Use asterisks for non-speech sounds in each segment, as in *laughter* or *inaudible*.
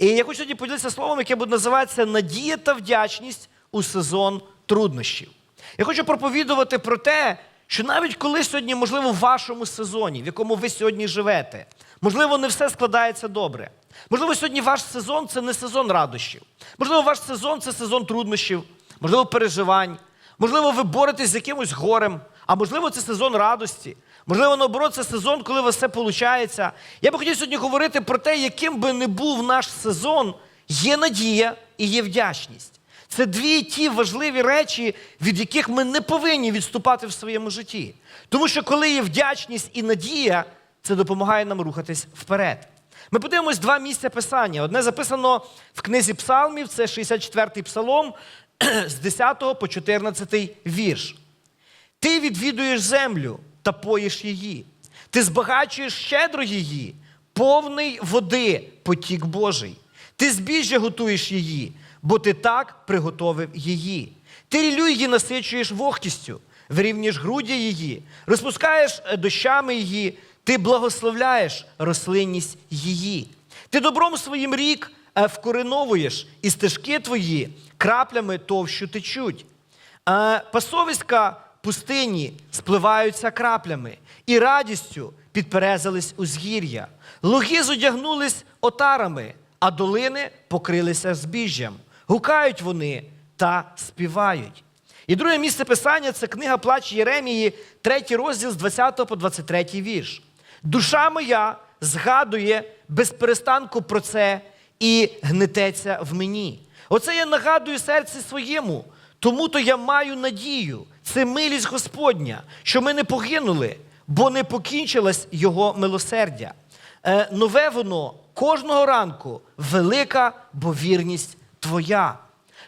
І я хочу сьогодні поділитися словом, яке буде називатися надія та вдячність у сезон труднощів. Я хочу проповідувати про те, що навіть коли сьогодні, можливо, в вашому сезоні, в якому ви сьогодні живете, можливо, не все складається добре. Можливо, сьогодні ваш сезон це не сезон радощів. Можливо, ваш сезон це сезон труднощів, можливо, переживань. Можливо, ви боретесь з якимось горем, а можливо, це сезон радості. Можливо, наоборот, це сезон, коли у вас все виходить. Я би хотів сьогодні говорити про те, яким би не був наш сезон, є надія і є вдячність. Це дві ті важливі речі, від яких ми не повинні відступати в своєму житті. Тому що коли є вдячність і надія, це допомагає нам рухатись вперед. Ми подивимось два місця писання. Одне записано в книзі Псалмів, це 64-й псалом *clears throat* з 10 по 14 вірш. Ти відвідуєш землю та поїш її. Ти збагачуєш щедро її, повний води потік Божий. Ти збіжжя готуєш її, бо ти так приготовив її. Ти рілю її насичуєш вогкістю, вирівнюєш грудя її, розпускаєш е, дощами її, ти благословляєш рослинність її. Ти добром своїм рік е, вкореновуєш, і стежки твої краплями товщу течуть. Е, Пасовиська пустині спливаються краплями, і радістю підперезались узгір'я. Луги зодягнулись отарами, а долини покрилися збіжжям. Гукають вони та співають. І друге місце писання це книга Плач Єремії, третій розділ з 20 по 23 вірш. Душа моя згадує без перестанку про це і гнететься в мені. Оце я нагадую серці своєму, тому то я маю надію, це милість Господня, що ми не погинули, бо не покінчилось Його милосердя. Е, нове воно кожного ранку велика бо вірність Твоя.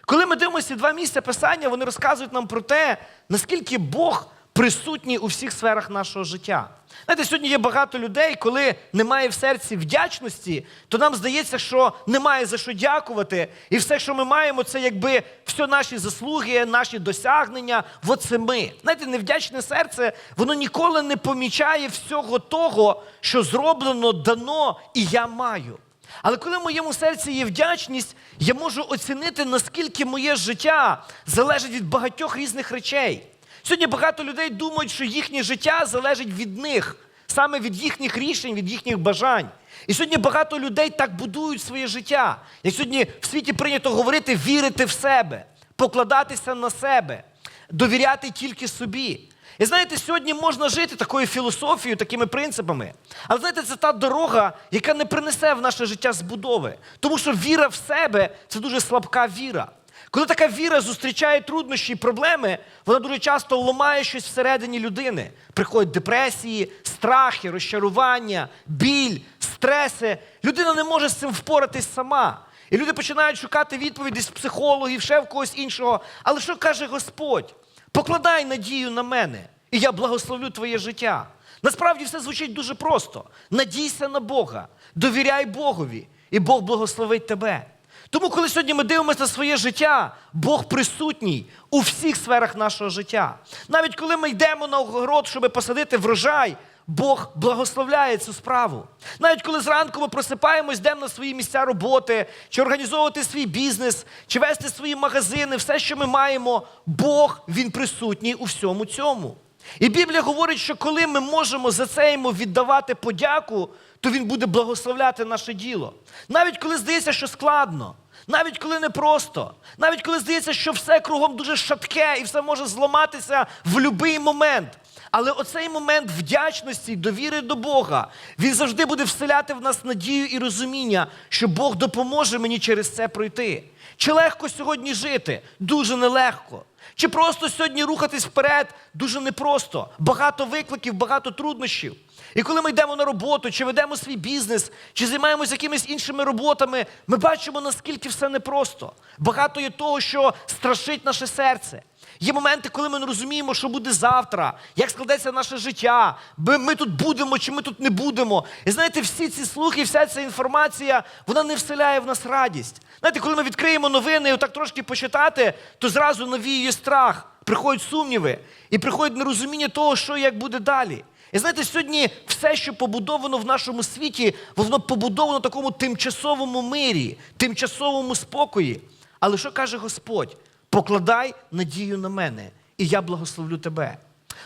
Коли ми дивимося два місця писання, вони розказують нам про те, наскільки Бог присутній у всіх сферах нашого життя. Знаєте, сьогодні є багато людей, коли немає в серці вдячності, то нам здається, що немає за що дякувати. І все, що ми маємо, це якби все наші заслуги, наші досягнення. От це ми. Знаєте, невдячне серце, воно ніколи не помічає всього того, що зроблено, дано і я маю. Але коли в моєму серці є вдячність, я можу оцінити, наскільки моє життя залежить від багатьох різних речей. Сьогодні багато людей думають, що їхнє життя залежить від них, саме від їхніх рішень, від їхніх бажань. І сьогодні багато людей так будують своє життя. Як сьогодні в світі прийнято говорити вірити в себе, покладатися на себе, довіряти тільки собі. І знаєте, сьогодні можна жити такою філософією, такими принципами. Але знаєте, це та дорога, яка не принесе в наше життя збудови. Тому що віра в себе це дуже слабка віра. Коли така віра зустрічає труднощі і проблеми, вона дуже часто ламає щось всередині людини. Приходять депресії, страхи, розчарування, біль, стреси. Людина не може з цим впоратись сама. І люди починають шукати відповіді з психологів, ще в когось іншого. Але що каже Господь? Покладай надію на мене, і я благословлю твоє життя. Насправді все звучить дуже просто: надійся на Бога, довіряй Богові, і Бог благословить тебе. Тому, коли сьогодні ми дивимося на своє життя, Бог присутній у всіх сферах нашого життя. Навіть коли ми йдемо на огород, щоб посадити врожай, Бог благословляє цю справу. Навіть коли зранку ми просипаємось, йдемо на свої місця роботи, чи організовувати свій бізнес, чи вести свої магазини, все, що ми маємо, Бог він присутній у всьому цьому. І Біблія говорить, що коли ми можемо за це йому віддавати подяку, то він буде благословляти наше діло. Навіть коли здається, що складно, навіть коли непросто, навіть коли здається, що все кругом дуже шатке і все може зламатися в будь-який момент. Але оцей момент вдячності, довіри до Бога, він завжди буде вселяти в нас надію і розуміння, що Бог допоможе мені через це пройти. Чи легко сьогодні жити? Дуже нелегко. Чи просто сьогодні рухатись вперед дуже непросто. Багато викликів, багато труднощів. І коли ми йдемо на роботу, чи ведемо свій бізнес, чи займаємося якимись іншими роботами, ми бачимо, наскільки все непросто. Багато є того, що страшить наше серце. Є моменти, коли ми не розуміємо, що буде завтра, як складеться наше життя, ми, тут будемо чи ми тут не будемо. І знаєте, всі ці слухи, вся ця інформація, вона не вселяє в нас радість. Знаєте, коли ми відкриємо новини і отак трошки почитати, то зразу навіює страх, приходять сумніви і приходить нерозуміння того, що і як буде далі. І знаєте, сьогодні все, що побудовано в нашому світі, воно побудовано в такому тимчасовому мирі, тимчасовому спокої. Але що каже Господь? Покладай надію на мене, і я благословлю тебе.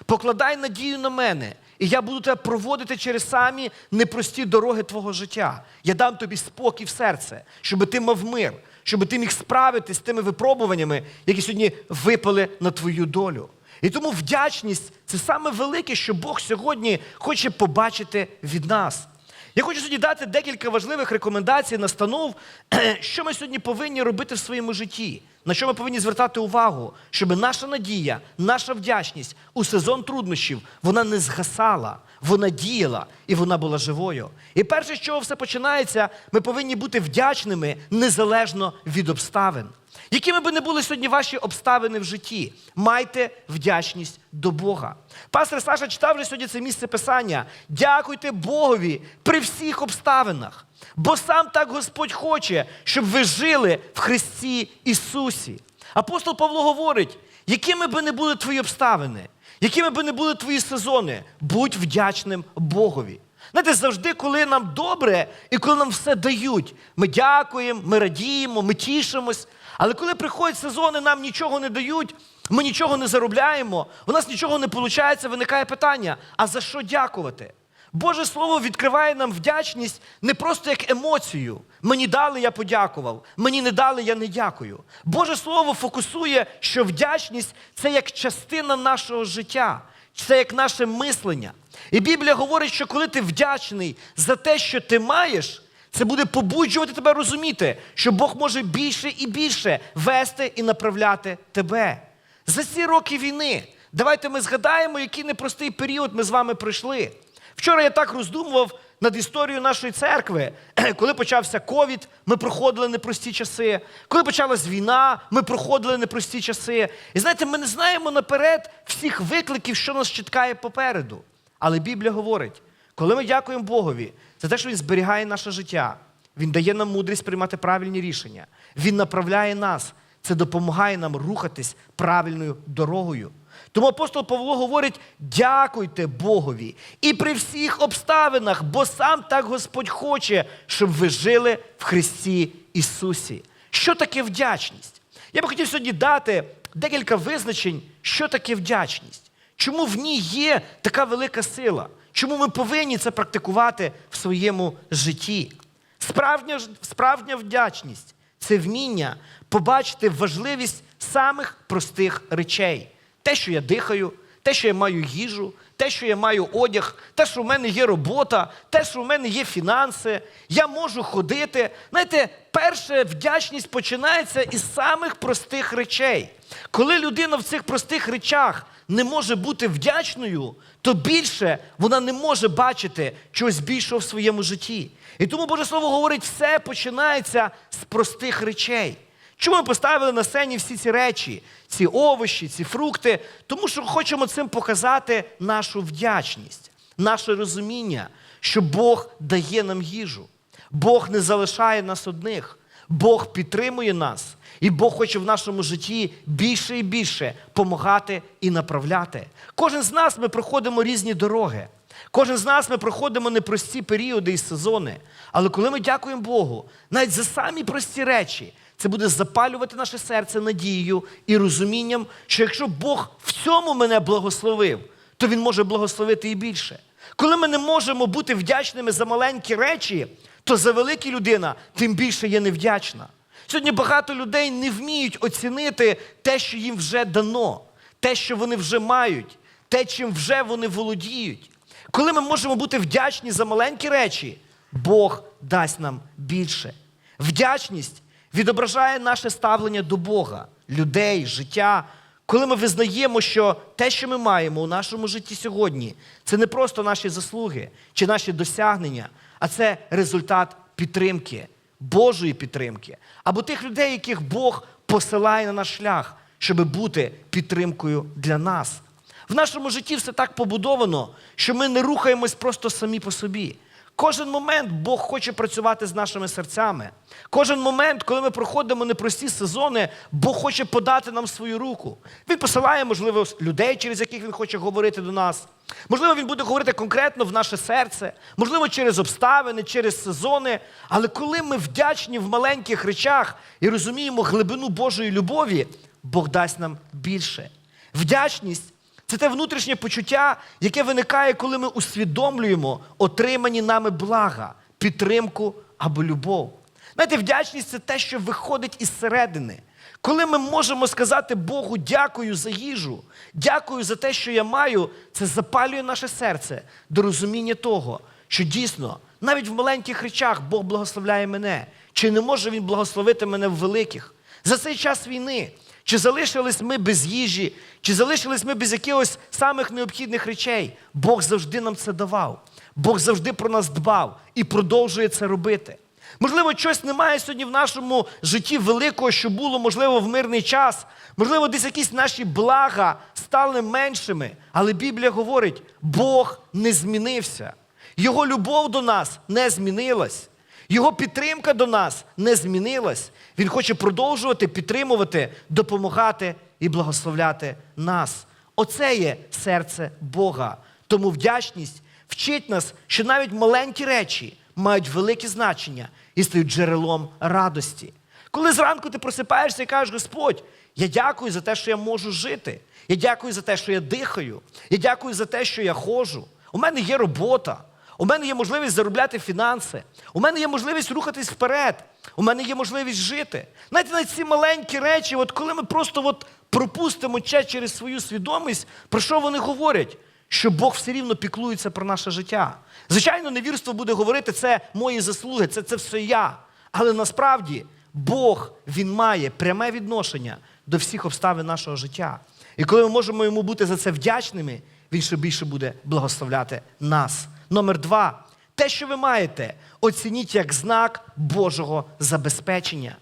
Покладай надію на мене, і я буду тебе проводити через самі непрості дороги твого життя. Я дам тобі спокій в серце, щоб ти мав мир, щоб ти міг справитися з тими випробуваннями, які сьогодні випали на твою долю. І тому вдячність це саме велике, що Бог сьогодні хоче побачити від нас. Я хочу сьогодні дати декілька важливих рекомендацій, настанов, *clears throat* що ми сьогодні повинні робити в своєму житті, на що ми повинні звертати увагу, щоб наша надія, наша вдячність у сезон труднощів вона не згасала, вона діяла і вона була живою. І перше, з чого все починається, ми повинні бути вдячними незалежно від обставин. Якими би не були сьогодні ваші обставини в житті, майте вдячність до Бога. Пастор Саша читав вже сьогодні це місце писання. Дякуйте Богові при всіх обставинах, бо сам так Господь хоче, щоб ви жили в Христі Ісусі. Апостол Павло говорить, якими би не були твої обставини, якими би не були твої сезони, будь вдячним Богові. Знаєте, завжди, коли нам добре і коли нам все дають, ми дякуємо, ми радіємо, ми тішимось. Але коли приходять сезони, нам нічого не дають, ми нічого не заробляємо, у нас нічого не виходить, виникає питання: а за що дякувати? Боже Слово відкриває нам вдячність не просто як емоцію. Мені дали, я подякував. Мені не дали, я не дякую. Боже Слово фокусує, що вдячність це як частина нашого життя, це як наше мислення. І Біблія говорить, що коли ти вдячний за те, що ти маєш, це буде побуджувати тебе розуміти, що Бог може більше і більше вести і направляти тебе. За ці роки війни давайте ми згадаємо, який непростий період ми з вами пройшли. Вчора я так роздумував над історією нашої церкви. *clears throat* Коли почався ковід, ми проходили непрості часи. Коли почалась війна, ми проходили непрості часи. І знаєте, ми не знаємо наперед всіх викликів, що нас чекає попереду. Але Біблія говорить, коли ми дякуємо Богові за те, що Він зберігає наше життя, Він дає нам мудрість приймати правильні рішення, Він направляє нас. Це допомагає нам рухатись правильною дорогою. Тому апостол Павло говорить: дякуйте Богові і при всіх обставинах, бо сам так Господь хоче, щоб ви жили в Христі Ісусі. Що таке вдячність? Я би хотів сьогодні дати декілька визначень, що таке вдячність. Чому в ній є така велика сила? Чому ми повинні це практикувати в своєму житті? Справжня, справжня вдячність це вміння побачити важливість самих простих речей. Те, що я дихаю, те, що я маю їжу, те, що я маю одяг, те, що в мене є робота, те, що в мене є фінанси, я можу ходити. Знаєте, перша вдячність починається із самих простих речей. Коли людина в цих простих речах не може бути вдячною, то більше вона не може бачити чогось більшого в своєму житті. І тому Боже Слово говорить, все починається з простих речей. Чому ми поставили на сцені всі ці речі, ці овочі, ці фрукти? Тому що хочемо цим показати нашу вдячність, наше розуміння, що Бог дає нам їжу. Бог не залишає нас одних, Бог підтримує нас, і Бог хоче в нашому житті більше і більше помагати і направляти. Кожен з нас ми проходимо різні дороги. Кожен з нас ми проходимо непрості періоди і сезони. Але коли ми дякуємо Богу, навіть за самі прості речі, це буде запалювати наше серце надією і розумінням, що якщо Бог в цьому мене благословив, то Він може благословити і більше. Коли ми не можемо бути вдячними за маленькі речі, то за великі людина тим більше є невдячна. Сьогодні багато людей не вміють оцінити те, що їм вже дано, те, що вони вже мають, те, чим вже вони володіють. Коли ми можемо бути вдячні за маленькі речі, Бог дасть нам більше. Вдячність відображає наше ставлення до Бога, людей, життя. Коли ми визнаємо, що те, що ми маємо у нашому житті сьогодні, це не просто наші заслуги чи наші досягнення, а це результат підтримки, Божої підтримки, або тих людей, яких Бог посилає на наш шлях, щоб бути підтримкою для нас. В нашому житті все так побудовано, що ми не рухаємось просто самі по собі. Кожен момент Бог хоче працювати з нашими серцями. Кожен момент, коли ми проходимо непрості сезони, Бог хоче подати нам свою руку. Він посилає, можливо, людей, через яких він хоче говорити до нас. Можливо, він буде говорити конкретно в наше серце, можливо, через обставини, через сезони. Але коли ми вдячні в маленьких речах і розуміємо глибину Божої любові, Бог дасть нам більше. Вдячність це те внутрішнє почуття, яке виникає, коли ми усвідомлюємо отримані нами блага, підтримку або любов. Знаєте, вдячність це те, що виходить із середини. Коли ми можемо сказати Богу дякую за їжу, дякую за те, що я маю, це запалює наше серце до розуміння того, що дійсно навіть в маленьких речах Бог благословляє мене. Чи не може Він благословити мене в великих? За цей час війни чи залишились ми без їжі, чи залишились ми без якихось самих необхідних речей? Бог завжди нам це давав. Бог завжди про нас дбав і продовжує це робити. Можливо, щось немає сьогодні в нашому житті великого, що було, можливо, в мирний час. Можливо, десь якісь наші блага стали меншими. Але Біблія говорить, Бог не змінився. Його любов до нас не змінилась. Його підтримка до нас не змінилась. Він хоче продовжувати підтримувати, допомагати і благословляти нас. Оце є серце Бога. Тому вдячність вчить нас, що навіть маленькі речі мають велике значення і стають джерелом радості. Коли зранку ти просипаєшся і кажеш, Господь, я дякую за те, що я можу жити. Я дякую за те, що я дихаю. Я дякую за те, що я ходжу. У мене є робота. У мене є можливість заробляти фінанси. У мене є можливість рухатись вперед. У мене є можливість жити. Знаєте, навіть ці маленькі речі, от коли ми просто от пропустимо через свою свідомість, про що вони говорять? Що Бог все рівно піклується про наше життя. Звичайно, невірство буде говорити, це мої заслуги, це, це все я. Але насправді Бог Він має пряме відношення до всіх обставин нашого життя. І коли ми можемо йому бути за це вдячними, він ще більше буде благословляти нас. Номер два. Те, що ви маєте, оцініть як знак Божого забезпечення.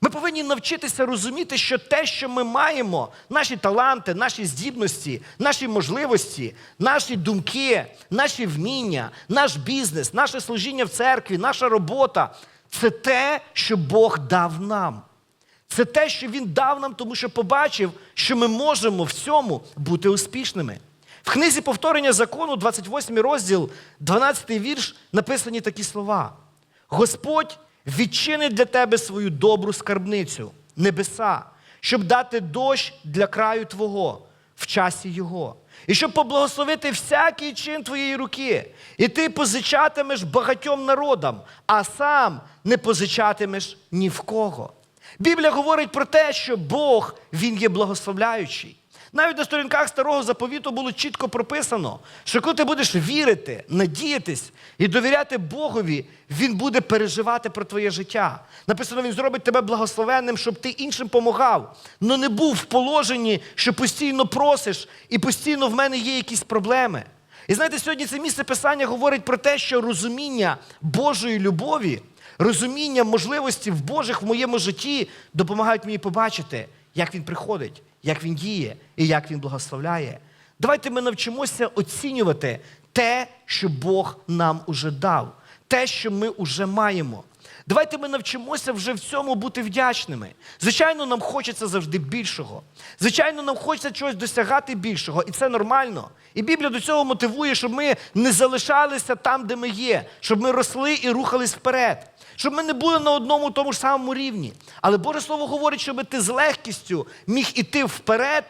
Ми повинні навчитися розуміти, що те, що ми маємо, наші таланти, наші здібності, наші можливості, наші думки, наші вміння, наш бізнес, наше служіння в церкві, наша робота це те, що Бог дав нам. Це те, що Він дав нам, тому що побачив, що ми можемо в цьому бути успішними. В книзі повторення закону, 28 розділ, 12 вірш, написані такі слова: Господь відчинить для тебе свою добру скарбницю, небеса, щоб дати дощ для краю Твого в часі Його, і щоб поблагословити всякий чин твоєї руки, і ти позичатимеш багатьом народам, а сам не позичатимеш ні в кого. Біблія говорить про те, що Бог Він є благословляючий. Навіть на сторінках старого заповіту було чітко прописано, що коли ти будеш вірити, надіятись і довіряти Богові, Він буде переживати про твоє життя. Написано, Він зробить тебе благословенним, щоб ти іншим помагав. Но не був в положенні, що постійно просиш, і постійно в мене є якісь проблеми. І знаєте, сьогодні це місце писання говорить про те, що розуміння Божої любові, розуміння можливості в Божих в моєму житті допомагають мені побачити, як він приходить, як він діє і як він благословляє. Давайте ми навчимося оцінювати те, що Бог нам уже дав, те, що ми вже маємо. Давайте ми навчимося вже в цьому бути вдячними. Звичайно, нам хочеться завжди більшого. Звичайно, нам хочеться чогось досягати більшого, і це нормально. І Біблія до цього мотивує, щоб ми не залишалися там, де ми є, щоб ми росли і рухались вперед, щоб ми не були на одному тому ж самому рівні. Але Боже Слово говорить, щоб ти з легкістю міг іти вперед,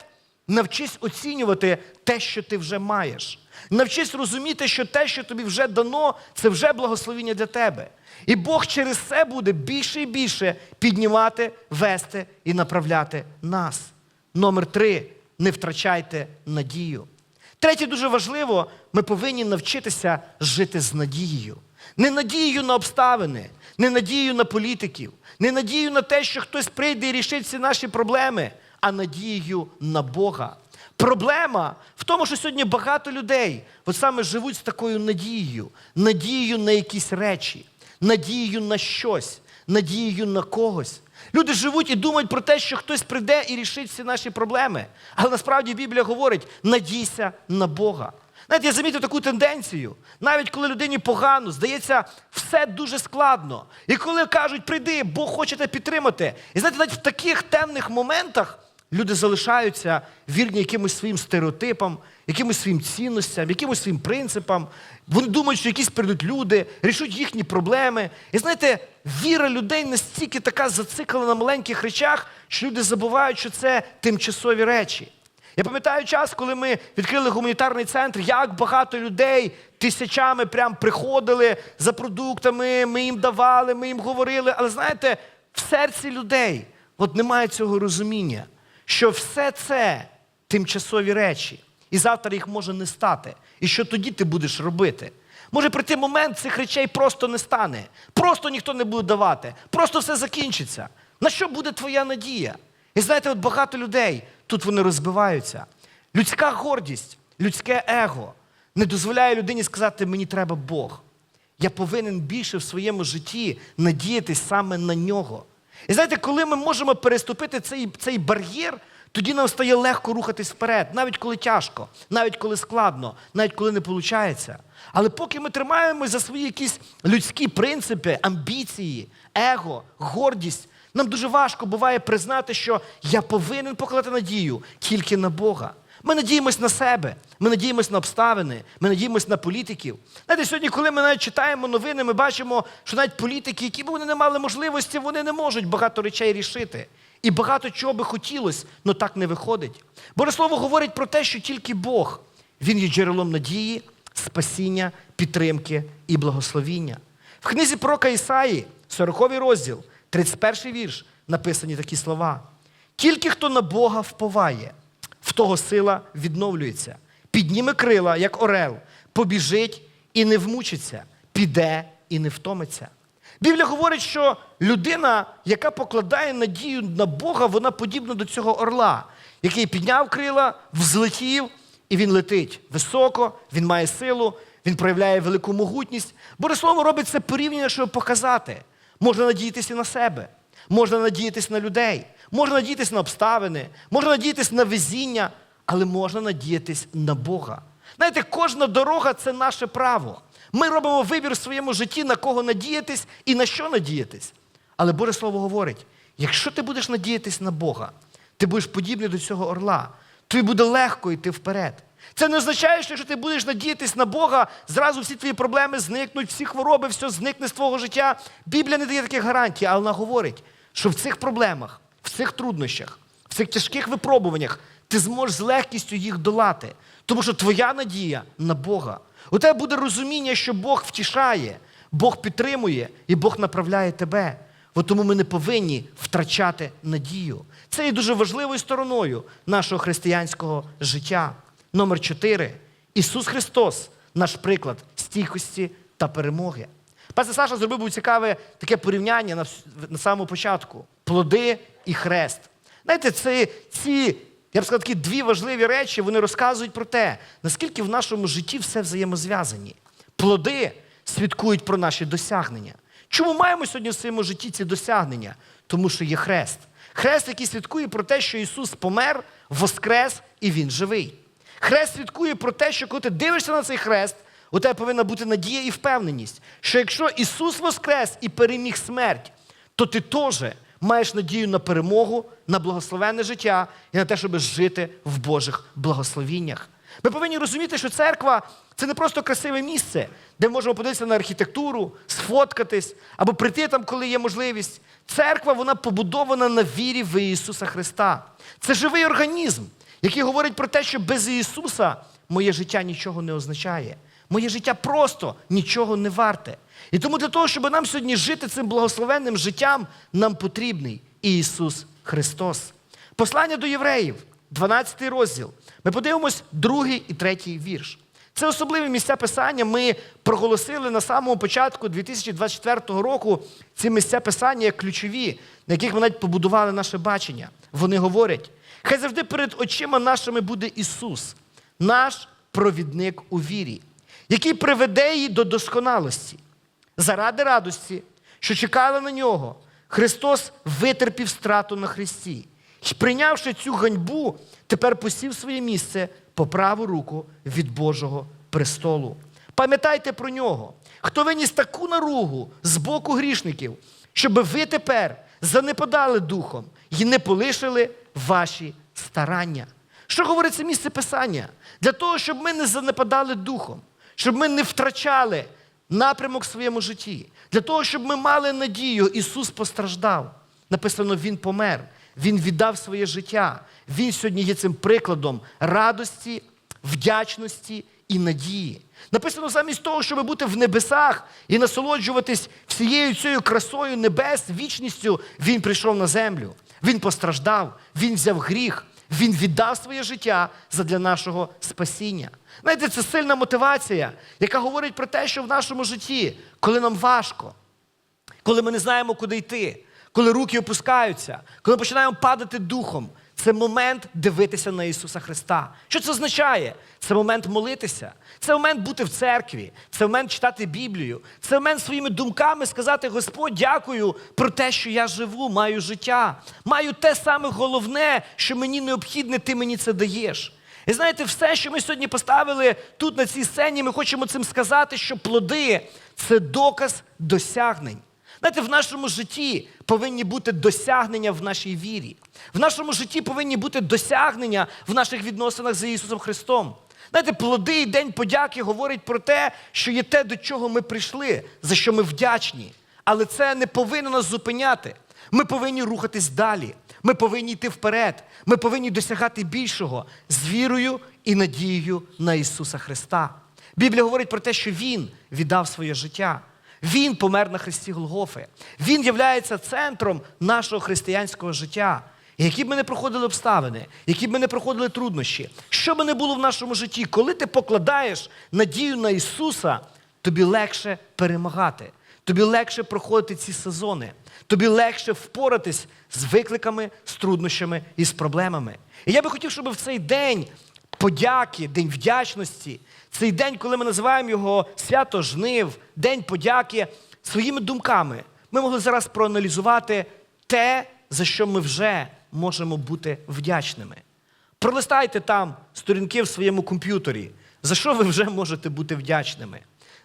навчись оцінювати те, що ти вже маєш. Навчись розуміти, що те, що тобі вже дано, це вже благословіння для тебе. І Бог через це буде більше і більше піднімати, вести і направляти нас. Номер три не втрачайте надію. Третє, дуже важливо, ми повинні навчитися жити з надією. Не надією на обставини, не надією на політиків, не надією на те, що хтось прийде і рішить всі наші проблеми, а надією на Бога. Проблема в тому, що сьогодні багато людей от саме живуть з такою надією, надією на якісь речі, надією на щось, надією на когось. Люди живуть і думають про те, що хтось прийде і рішить всі наші проблеми. Але насправді Біблія говорить: надійся на Бога. Знаєте, я замітив таку тенденцію. Навіть коли людині погано, здається, все дуже складно. І коли кажуть, прийди, Бог хоче тебе підтримати. І знаєте, навіть в таких темних моментах люди залишаються вірні якимось своїм стереотипам, якимось своїм цінностям, якимось своїм принципам. Вони думають, що якісь прийдуть люди, рішуть їхні проблеми. І знаєте, віра людей настільки така зациклена на маленьких речах, що люди забувають, що це тимчасові речі. Я пам'ятаю час, коли ми відкрили гуманітарний центр, як багато людей тисячами прям приходили за продуктами, ми їм давали, ми їм говорили. Але знаєте, в серці людей от немає цього розуміння, що все це тимчасові речі, і завтра їх може не стати. І що тоді ти будеш робити? Може прийти момент, цих речей просто не стане, просто ніхто не буде давати, просто все закінчиться. На що буде твоя надія? І знаєте, от багато людей тут вони розбиваються. Людська гордість, людське его не дозволяє людині сказати, мені треба Бог. Я повинен більше в своєму житті надіятись саме на нього. І знаєте, коли ми можемо переступити цей, цей бар'єр, тоді нам стає легко рухатись вперед, навіть коли тяжко, навіть коли складно, навіть коли не виходить. Але поки ми тримаємось за свої якісь людські принципи, амбіції, его, гордість, нам дуже важко буває признати, що я повинен покладати надію тільки на Бога. Ми надіємось на себе, ми надіємось на обставини, ми надіємось на політиків. Знаєте, сьогодні, коли ми навіть читаємо новини, ми бачимо, що навіть політики, які б вони не мали можливості, вони не можуть багато речей рішити. І багато чого би хотілося, але так не виходить. Боже Слово говорить про те, що тільки Бог, Він є джерелом надії, спасіння, підтримки і благословіння. В книзі пророка Ісаї, 40 розділ, 31 вірш, написані такі слова. Тільки хто на Бога вповає, в того сила відновлюється, підніме крила, як орел, побіжить і не вмучиться, піде і не втомиться. Біблія говорить, що людина, яка покладає надію на Бога, вона подібна до цього орла, який підняв крила, взлетів, і він летить високо, він має силу, він проявляє велику могутність. Боже слово робить це порівняння, щоб показати. Можна надіятися на себе, можна надіятися на людей, можна надіятися на обставини, можна надіятися на везіння, але можна надіятися на Бога. Знаєте, кожна дорога це наше право. Ми робимо вибір в своєму житті, на кого надіятись і на що надіятись. Але Боже Слово говорить: якщо ти будеш надіятись на Бога, ти будеш подібний до цього орла, тобі буде легко йти вперед. Це не означає, що якщо ти будеш надіятись на Бога, зразу всі твої проблеми зникнуть, всі хвороби, все зникне з твого життя. Біблія не дає таких гарантій, але вона говорить, що в цих проблемах, в цих труднощах, в цих тяжких випробуваннях ти зможеш з легкістю їх долати. Тому що твоя надія на Бога. У тебе буде розуміння, що Бог втішає, Бог підтримує і Бог направляє тебе. От тому ми не повинні втрачати надію. Це є дуже важливою стороною нашого християнського життя. Номер чотири. Ісус Христос, наш приклад стійкості та перемоги. Пастор Саша зробив був цікаве таке порівняння на, на самому початку: плоди і хрест. Знаєте, це ці, я б сказав, такі дві важливі речі, вони розказують про те, наскільки в нашому житті все взаємозв'язані. Плоди свідкують про наші досягнення. Чому маємо сьогодні в своєму житті ці досягнення? Тому що є хрест. Хрест, який свідкує про те, що Ісус помер, воскрес і Він живий. Хрест свідкує про те, що коли ти дивишся на цей хрест, у тебе повинна бути надія і впевненість, що якщо Ісус воскрес і переміг смерть, то ти теж маєш надію на перемогу, на благословенне життя і на те, щоб жити в Божих благословіннях. Ми повинні розуміти, що церква це не просто красиве місце, де ми можемо подивитися на архітектуру, сфоткатись або прийти там, коли є можливість. Церква вона побудована на вірі в Ісуса Христа. Це живий організм, який говорить про те, що без Ісуса моє життя нічого не означає. Моє життя просто нічого не варте. І тому для того, щоб нам сьогодні жити цим благословенним життям, нам потрібний Ісус Христос. Послання до євреїв, 12 розділ. Ми подивимось другий і третій вірш. Це особливі місця писання. Ми проголосили на самому початку 2024 року ці місця писання як ключові, на яких ми навіть побудували наше бачення. Вони говорять: хай завжди перед очима нашими буде Ісус, наш провідник у вірі, який приведе її до досконалості. Заради радості, що чекали на нього, Христос витерпів страту на Христі. І прийнявши цю ганьбу, тепер посів своє місце по праву руку від Божого престолу. Пам'ятайте про нього, хто виніс таку наругу з боку грішників, щоб ви тепер занепадали духом і не полишили ваші старання. Що говорить це місце Писання? Для того, щоб ми не занепадали духом, щоб ми не втрачали напрямок в своєму житті, для того, щоб ми мали надію, Ісус постраждав. Написано, Він помер, Він віддав своє життя. Він сьогодні є цим прикладом радості, вдячності і надії. Написано, замість того, щоб бути в небесах і насолоджуватись всією цією красою небес, вічністю, Він прийшов на землю. Він постраждав, Він взяв гріх, Він віддав своє життя задля нашого спасіння. Знаєте, це сильна мотивація, яка говорить про те, що в нашому житті, коли нам важко, коли ми не знаємо, куди йти, коли руки опускаються, коли починаємо падати духом, це момент дивитися на Ісуса Христа. Що це означає? Це момент молитися, це момент бути в церкві, це момент читати Біблію, це момент своїми думками сказати: Господь, дякую про те, що я живу, маю життя, маю те саме головне, що мені необхідне, ти мені це даєш. І знаєте, все, що ми сьогодні поставили тут на цій сцені, ми хочемо цим сказати, що плоди це доказ досягнень. Знаєте, в нашому житті повинні бути досягнення в нашій вірі. В нашому житті повинні бути досягнення в наших відносинах з Ісусом Христом. Знаєте, плоди і День подяки говорить про те, що є те, до чого ми прийшли, за що ми вдячні. Але це не повинно нас зупиняти. Ми повинні рухатись далі. Ми повинні йти вперед. Ми повинні досягати більшого з вірою і надією на Ісуса Христа. Біблія говорить про те, що Він віддав своє життя. Він помер на хресті Голгофи. Він є центром нашого християнського життя. Які б ми не проходили обставини, які б ми не проходили труднощі, що би не було в нашому житті, коли ти покладаєш надію на Ісуса, тобі легше перемагати, тобі легше проходити ці сезони, тобі легше впоратись з викликами, з труднощами і з проблемами. І я би хотів, щоб в цей день подяки, день вдячності, цей день, коли ми називаємо його свято жнив, день подяки, своїми думками ми могли зараз проаналізувати те, за що ми вже можемо бути вдячними. Пролистайте там сторінки в своєму комп'ютері, за що ви вже можете бути вдячними,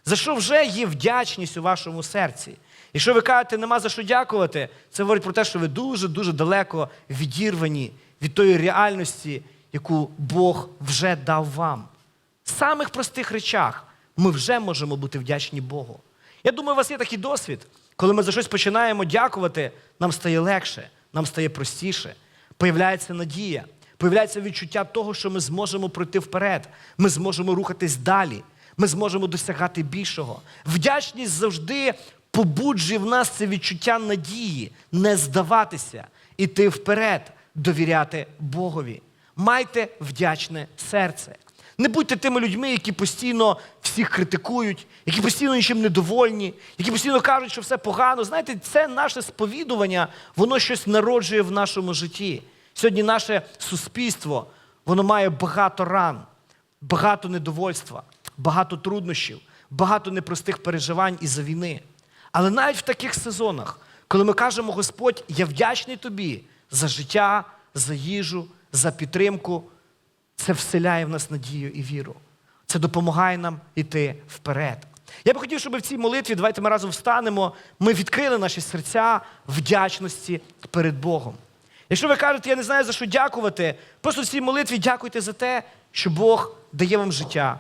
за що вже є вдячність у вашому серці. Якщо ви кажете, нема за що дякувати, це говорить про те, що ви дуже-дуже далеко відірвані від тої реальності, яку Бог вже дав вам. В самих простих речах ми вже можемо бути вдячні Богу. Я думаю, у вас є такий досвід, коли ми за щось починаємо дякувати, нам стає легше, нам стає простіше, появляється надія, появляється відчуття того, що ми зможемо пройти вперед, ми зможемо рухатись далі, ми зможемо досягати більшого. Вдячність завжди побуджує в нас це відчуття надії, не здаватися, іти вперед, довіряти Богові. Майте вдячне серце. Не будьте тими людьми, які постійно всіх критикують, які постійно нічим недовольні, які постійно кажуть, що все погано. Знаєте, це наше сповідування, воно щось народжує в нашому житті. Сьогодні наше суспільство, воно має багато ран, багато недовольства, багато труднощів, багато непростих переживань із-за війни. Але навіть в таких сезонах, коли ми кажемо, Господь, я вдячний тобі за життя, за їжу, за підтримку. Це вселяє в нас надію і віру. Це допомагає нам йти вперед. Я би хотів, щоб в цій молитві, давайте ми разом встанемо, ми відкрили наші серця вдячності перед Богом. Якщо ви кажете, я не знаю за що дякувати, просто в цій молитві дякуйте за те, що Бог дає вам життя,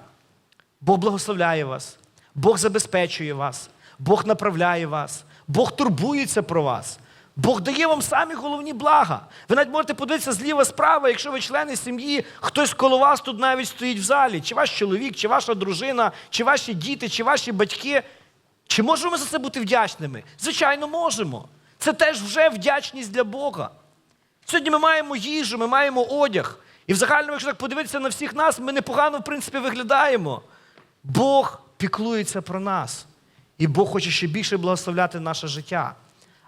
Бог благословляє вас, Бог забезпечує вас, Бог направляє вас, Бог турбується про вас. Бог дає вам самі головні блага. Ви навіть можете подивитися зліва справа, якщо ви члени сім'ї, хтось коло вас тут навіть стоїть в залі, чи ваш чоловік, чи ваша дружина, чи ваші діти, чи ваші батьки. Чи можемо ми за це бути вдячними? Звичайно, можемо. Це теж вже вдячність для Бога. Сьогодні ми маємо їжу, ми маємо одяг. І в загальному, якщо так подивитися на всіх нас, ми непогано, в принципі, виглядаємо. Бог піклується про нас. І Бог хоче ще більше благословляти наше життя.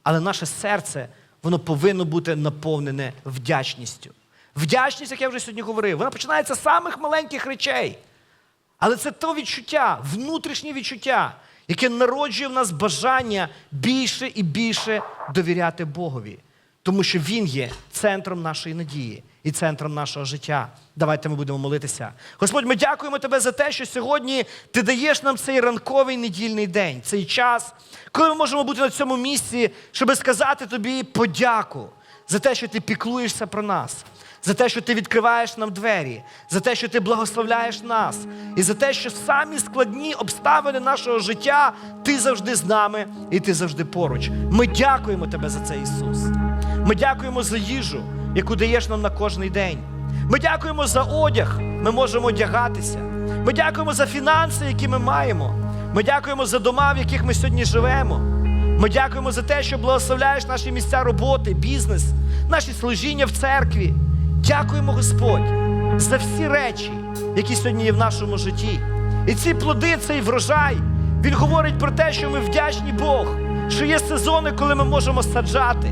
Але наше серце, воно повинно бути наповнене вдячністю. Вдячність, як я вже сьогодні говорив, вона починається з самих маленьких речей. Але це то відчуття, внутрішнє відчуття, яке народжує в нас бажання більше і більше довіряти Богові. Тому що Він є центром нашої надії. І центром нашого життя. Давайте ми будемо молитися. Господь, ми дякуємо Тебе за те, що сьогодні Ти даєш нам цей ранковий недільний день, цей час, коли ми можемо бути на цьому місці, щоб сказати Тобі подяку за те, що Ти піклуєшся про нас, за те, що Ти відкриваєш нам двері, за те, що Ти благословляєш нас, і за те, що самі складні обставини нашого життя Ти завжди з нами і Ти завжди поруч. Ми дякуємо Тебе за це, Ісус. Ми дякуємо за їжу, яку даєш нам на кожний день. Ми дякуємо за одяг, ми можемо одягатися. Ми дякуємо за фінанси, які ми маємо. Ми дякуємо за дома, в яких ми сьогодні живемо. Ми дякуємо за те, що благословляєш наші місця роботи, бізнес, наші служіння в церкві. Дякуємо, Господь, за всі речі, які сьогодні є в нашому житті. І ці плоди, цей врожай, він говорить про те, що ми вдячні Бог, що є сезони, коли ми можемо саджати,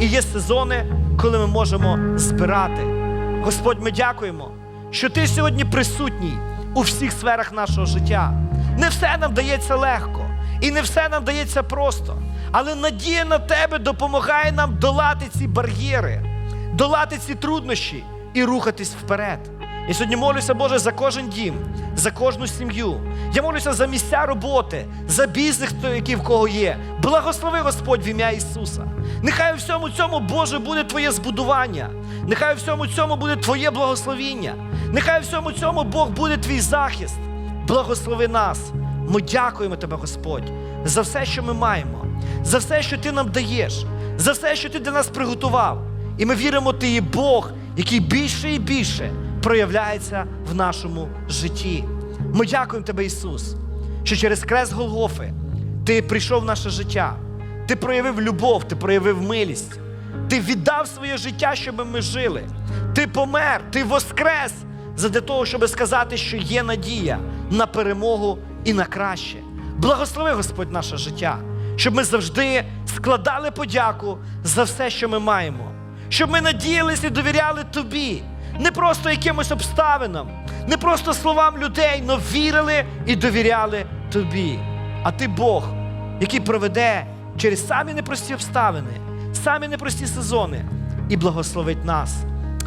і є сезони, коли ми можемо збирати. Господь, ми дякуємо, що Ти сьогодні присутній у всіх сферах нашого життя. Не все нам дається легко, і не все нам дається просто. Але надія на тебе допомагає нам долати ці бар'єри, долати ці труднощі і рухатись вперед. Я сьогодні молюся, Боже, за кожен дім, за кожну сім'ю. Я молюся за місця роботи, за бізнес, який в кого є. Благослови Господь в ім'я Ісуса. Нехай у всьому цьому, Боже, буде Твоє збудування. Нехай у всьому цьому буде Твоє благословіння. Нехай у всьому цьому Бог буде Твій захист. Благослови нас. Ми дякуємо Тебе, Господь, за все, що ми маємо, за все, що Ти нам даєш, за все, що Ти для нас приготував. І ми віримо, Ти є Бог, який більше і більше проявляється в нашому житті. Ми дякуємо Тебе, Ісус, що через крест Голгофи Ти прийшов в наше життя, Ти проявив любов, Ти проявив милість, Ти віддав своє життя, щоб ми жили. Ти помер, Ти воскрес задля того, щоб сказати, що є надія на перемогу і на краще. Благослови Господь наше життя, щоб ми завжди складали подяку за все, що ми маємо, щоб ми надіялися і довіряли Тобі, не просто якимось обставинам, не просто словам людей, але вірили і довіряли Тобі. А Ти Бог, який проведе через самі непрості обставини, самі непрості сезони і благословить нас.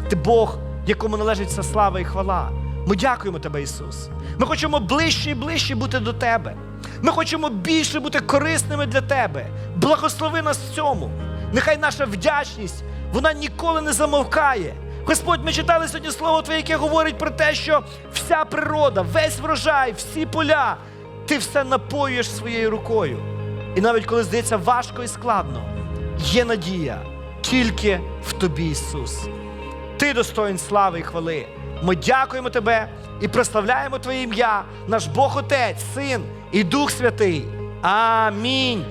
Ти Бог, якому належить вся слава і хвала. Ми дякуємо Тебе, Ісус. Ми хочемо ближче і ближче бути до Тебе. Ми хочемо більше бути корисними для Тебе. Благослови нас в цьому. Нехай наша вдячність вона ніколи не замовкає. Господь, ми читали сьогодні слово Твоє, яке говорить про те, що вся природа, весь врожай, всі поля, ти все напоюєш своєю рукою. І навіть коли здається важко і складно, є надія тільки в Тобі, Ісус. Ти достоїн слави і хвали. Ми дякуємо Тебе і прославляємо Твоє ім'я, наш Бог Отець, Син і Дух Святий. Амінь.